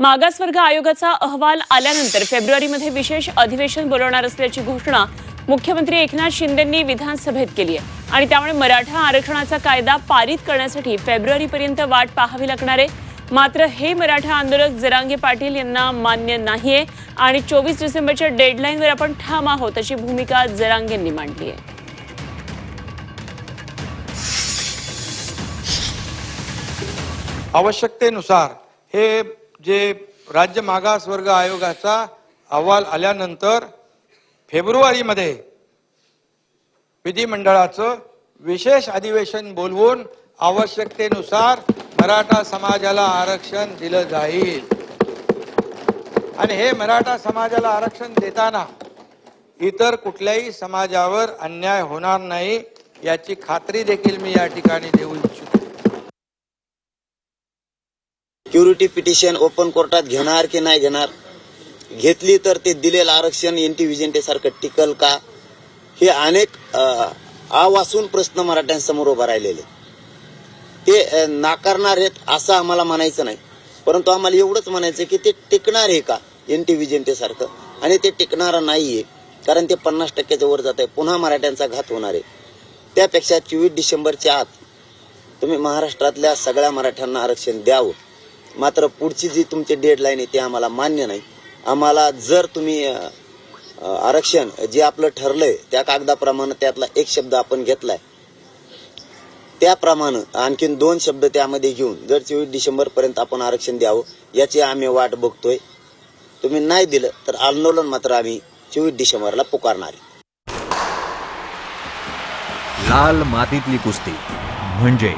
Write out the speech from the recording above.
मागासवर्ग आयोगाचा अहवाल आल्यानंतर फेब्रुवारीमध्ये विशेष अधिवेशन बोलवणार असल्याची घोषणा मुख्यमंत्री एकनाथ शिंदेंनी विधानसभेत केली आहे. आणि त्यामुळे मराठा आरक्षणाचा कायदा पारित करण्यासाठी फेब्रुवारीपर्यंत वाट पाहावी लागणार आहे. मात्र हे मराठा आंदोलक जरांगे पाटील यांना मान्य नाहीये आणि चोवीस डिसेंबरच्या डेडलाईनवर आपण ठाम आहोत अशी भूमिका जरांगेंनी मांडली आहे. आवश्यकतेनुसार हे जे राज्य मागासवर्ग आयोगाचा अहवाल आल्यानंतर फेब्रुवारीमध्ये विधिमंडळाचं विशेष अधिवेशन बोलवून आवश्यकतेनुसार मराठा समाजाला आरक्षण दिलं जाईल. आणि हे मराठा समाजाला आरक्षण देताना इतर कुठल्याही समाजावर अन्याय होणार नाही याची खात्री देखील मी या ठिकाणी देऊ क्युरिटी पिटिशन ओपन कोर्टात घेणार की नाही घेणार? घेतली तर ते दिलेलं आरक्षण एन टी विजेंटे सारखं टिकल का? हे अनेक आवासून प्रश्न मराठ्यांसमोर उभा राहिलेले. ते नाकारणार आहेत असं आम्हाला म्हणायचं नाही. परंतु आम्हाला एवढंच म्हणायचं की ते टिकणार आहे का एन टी विजेंटे सारखं आणि ते टिकणारं नाहीये कारण ते पन्नास टक्क्याच्या वर जात आहे. पुन्हा मराठ्यांचा घात होणार आहे. त्यापेक्षा चोवीस डिसेंबरच्या आत तुम्ही महाराष्ट्रातल्या सगळ्या मराठ्यांना आरक्षण द्यावं. मात्र पुढची जी तुमची डेडलाईन आहे ती आम्हाला मान्य नाही. आम्हाला जर तुम्ही आरक्षण जे आपलं ठरलंय त्या कागदाप्रमाणे त्यातला एक शब्द आपण घेतलाय. त्याप्रमाणे आणखीन दोन शब्द त्यामध्ये घेऊन जर चोवीस डिसेंबर पर्यंत आपण आरक्षण द्यावं याची आम्ही वाट बघतोय. तुम्ही नाही दिलं तर आंदोलन मात्र आम्ही चोवीस डिसेंबरला पुकारणार आहे. लाल मातीतली कुस्ती म्हणजे